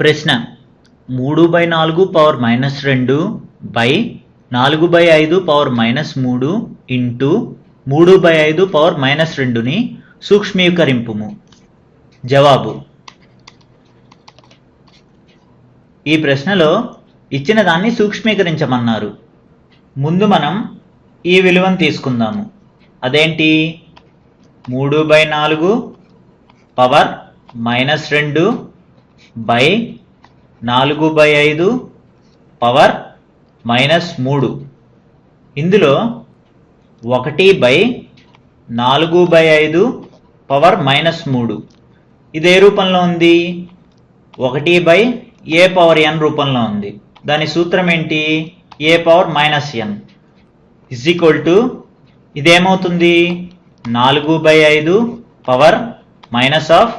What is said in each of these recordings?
ప్రశ్న. మూడు బై నాలుగు పవర్ మైనస్ రెండు బై నాలుగు బై ఐదు పవర్ మైనస్ మూడు ఇంటూ మూడు బై ఐదు పవర్ మైనస్ రెండుని సూక్ష్మీకరింపుము జవాబు. ఈ ప్రశ్నలో ఇచ్చిన దాన్ని సూక్ష్మీకరించమన్నారు. ముందు మనం ఈ విలువను తీసుకుందాము. అదేంటి? మూడు బై నాలుగు పవర్ మైనస్ రెండు బై నాలుగు బై ఐదు పవర్ మైనస్ మూడు. ఇందులో ఒకటి బై నాలుగు బై ఐదు పవర్ మైనస్ మూడు. ఇది ఏ రూపంలో ఉంది? ఒకటి బై ఏ పవర్ ఎన్ రూపంలో ఉంది. దాని సూత్రం ఏంటి? A power minus N. Is equal to ఇదేమవుతుంది? నాలుగు బై ఐదు పవర్ మైనస్ ఆఫ్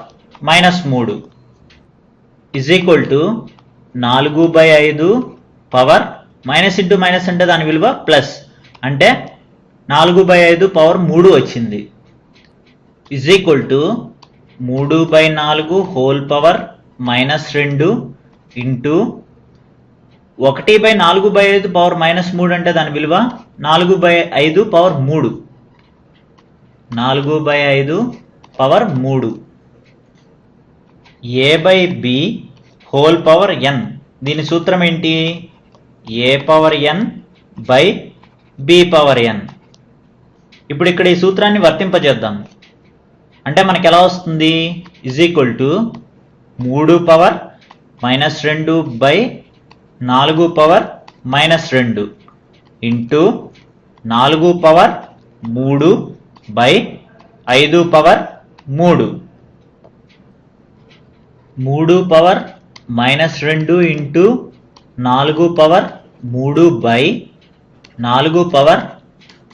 మైనస్ మూడు. ఈజ్ ఈక్వల్ టు నాలుగు బై ఐదు పవర్ మైనస్ ఇంటూ మైనస్ అంటే దాని విలువ ప్లస్ అంటే నాలుగు బై ఐదు పవర్ మూడు వచ్చింది. ఈజ్ ఈక్వల్ టు మూడు బై నాలుగు హోల్ పవర్ మైనస్ రెండు ఇంటూ ఒకటి బై నాలుగు బై ఐదు పవర్ మైనస్ మూడు అంటే దాని విలువ నాలుగు బై ఐదు పవర్ మూడు. నాలుగు బై ఐదు పవర్ మూడు. A by B whole power N దీని సూత్రం ఏంటి? A power N by B power N ఇప్పుడు ఇక్కడ ఈ సూత్రాన్ని వర్తింపజేద్దాం. అంటే మనకి ఎలా వస్తుంది? ఇజ్ ఈక్వల్ టు మూడు పవర్ మైనస్ రెండు బై నాలుగు పవర్ మైనస్ రెండు ఇంటూ నాలుగు పవర్ మూడు బై ఐదు పవర్ మూడు. మూడు పవర్ మైనస్ రెండు ఇంటూ నాలుగు పవర్ మూడు బై నాలుగు పవర్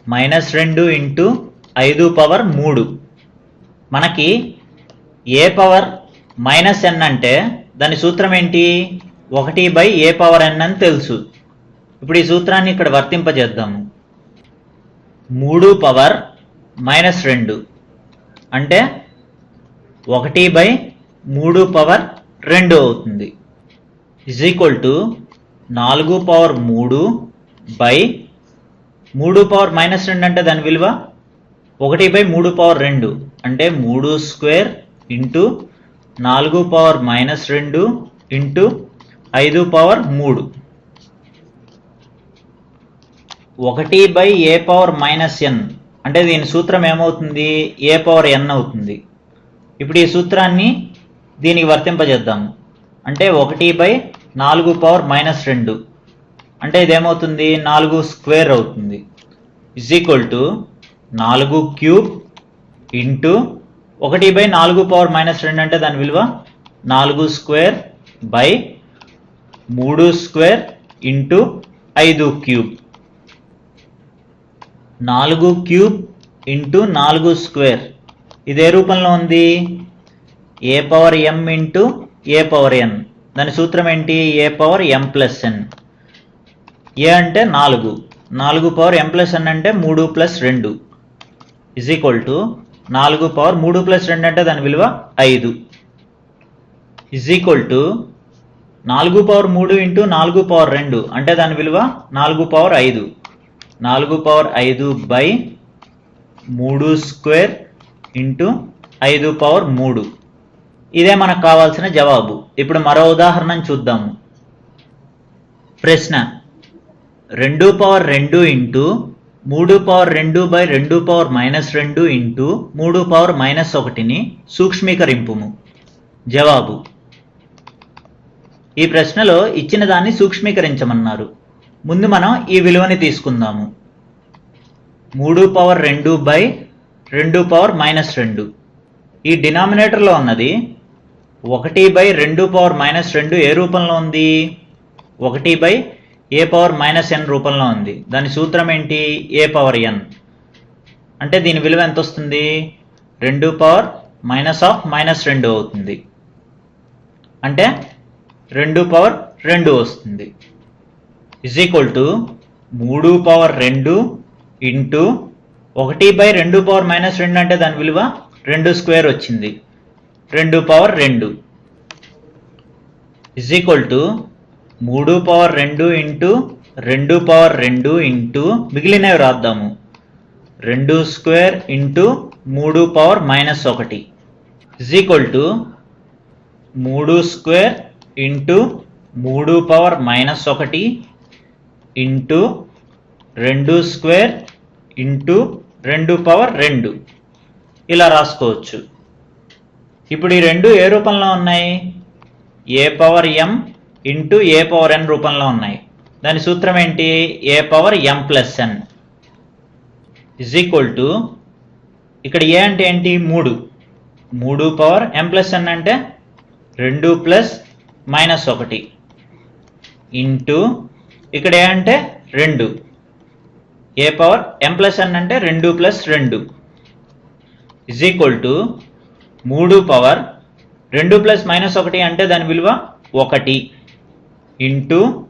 మైనస్ రెండు ఇంటూ ఐదు పవర్ మూడు. మనకి ఏ పవర్ మైనస్ ఎన్ అంటే దాని సూత్రం ఏంటి? ఒకటి బై ఏ పవర్ ఎన్ అని తెలుసు. ఇప్పుడు ఈ సూత్రాన్ని ఇక్కడ వర్తింపజేద్దాము మూడు పవర్ మైనస్ రెండు. అంటే ఒకటి బై మూడు పవర్ రెండు అవుతుంది. ఇజ్ ఈక్వల్ టు నాలుగు పవర్ మూడు బై మూడు పవర్ మైనస్ రెండు అంటే దాని విలువ? ఒకటి బై మూడు పవర్ రెండు అంటే మూడు స్క్వేర్ ఇంటూ నాలుగు పవర్ మైనస్ రెండు ఇంటూ ఐదు పవర్ మూడు. ఒకటి by A power minus N అంటే దీని సూత్రం ఏమవుతుంది? ఏ పవర్ ఎన్ అవుతుంది. ఇప్పుడు ఈ సూత్రాన్ని దీనికి వర్తింపజేద్దాము అంటే ఒకటి బై నాలుగు పవర్ మైనస్ రెండు. అంటే ఇదేమవుతుంది? నాలుగు స్క్వేర్ అవుతుంది. ఇజ్ ఈక్వల్ టు నాలుగు క్యూబ్ ఇంటూ ఒకటి బై నాలుగు పవర్ మైనస్ రెండు అంటే దాని విలువ నాలుగు స్క్వేర్ బై మూడు స్క్వేర్ ఇంటూ ఐదు క్యూబ్. నాలుగు క్యూబ్ ఇంటూ నాలుగు స్క్వేర్. ఇదే రూపంలో ఉంది? A power M into A power N దాని సూత్రం ఏంటి? ఏ పవర్ ఎం ప్లస్ ఎన్ ఏ అంటే నాలుగు. నాలుగు పవర్ ఎం ప్లస్ ఎన్ అంటే మూడు ప్లస్ రెండు. ఇజ్ ఈక్వల్ టు నాలుగు పవర్ మూడు ప్లస్ రెండు అంటే దాని విలువ ఐదు. ఇజ్ ఈక్వల్ టు నాలుగు పవర్ మూడు ఇంటూ నాలుగు పవర్ రెండు అంటే దాని విలువ నాలుగు పవర్ ఐదు. నాలుగు పవర్ ఐదు బై మూడు స్క్వేర్ ఇంటూ ఐదు పవర్ మూడు. ఇదే మనకు కావాల్సిన జవాబు. ఇప్పుడు మరో ఉదాహరణ చూద్దాము. ప్రశ్న. రెండు పవర్ రెండు ఇంటూ మూడు పవర్ రెండు బై రెండు పవర్ మైనస్ రెండు ఇంటూ మూడు పవర్ మైనస్ ఒకటిని సూక్ష్మీకరింపుము. జవాబు. ఈ ప్రశ్నలో ఇచ్చిన దాన్ని సూక్ష్మీకరించమన్నారు. ముందు మనం ఈ విలువని తీసుకుందాము. మూడు పవర్ రెండు బై రెండు పవర్ మైనస్ రెండు. ఈ డినామినేటర్లో ఉన్నది ఒకటి బై రెండు పవర్ మైనస్ రెండు ఏ రూపంలో ఉంది? ఒకటి by A power minus N రూపంలో ఉంది. దాని సూత్రం ఏంటి? A power N. అంటే దీని విలువ ఎంత వస్తుంది రెండు పవర్ మైనస్ ఆఫ్ మైనస్ రెండు అవుతుంది. అంటే రెండు పవర్ రెండు వస్తుంది. ఇజ్ ఈక్వల్ టు మూడు పవర్ రెండు ఇంటూ ఒకటి బై రెండు పవర్ మైనస్ రెండు అంటే దాని విలువ రెండు స్క్వేర్ వచ్చింది. రెండు పవర్ రెండు. ఇజ్ ఈక్వల్ టు మూడు పవర్ రెండు ఇంటూ రెండు పవర్ రెండు ఇంటూ మిగిలినవి రాద్దాము. రెండు స్క్వేర్ ఇంటూ మూడు పవర్ మైనస్ ఒకటి. ఇజ్ ఈక్వల్ టు మూడు స్క్వేర్ ఇంటూ మూడు పవర్ మైనస్ ఒకటి ఇంటూ రెండు స్క్వేర్ ఇంటూ రెండు పవర్ రెండు. ఇలా రాసుకోవచ్చు. ఇప్పుడు ఈ రెండు ఏ రూపంలో ఉన్నాయి? A power M into A power N రూపంలో ఉన్నాయి. దాని సూత్రం ఏంటి? A power M plus N is equal to ఇక్కడ ఏ అంటే ఏంటి? మూడు. మూడు పవర్ ఎం ప్లస్ ఎన్ అంటే రెండు ప్లస్ మైనస్ ఒకటి. ఇంటూ ఇక్కడ ఏ అంటే రెండు. ఏ పవర్ ఎం ప్లస్ ఎన్ అంటే రెండు ప్లస్ రెండు. ఇజ్ ఈక్వల్ టు మూడు పవర్ రెండు ప్లస్ మైనస్ ఒకటి అంటే దాని విలువ ఒకటి. ఇంటూ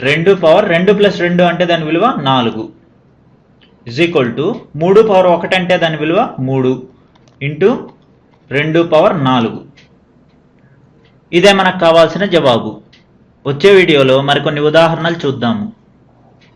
రెండు పవర్ రెండు ప్లస్ రెండు అంటే దాని విలువ నాలుగు. ఇజ్ ఈక్వల్ టు మూడు పవర్ ఒకటి అంటే దాని విలువ మూడు. ఇంటూ రెండు పవర్ నాలుగు. ఇదే మనకు కావాల్సిన జవాబు. వచ్చే వీడియోలో మరికొన్ని ఉదాహరణలు చూద్దాము.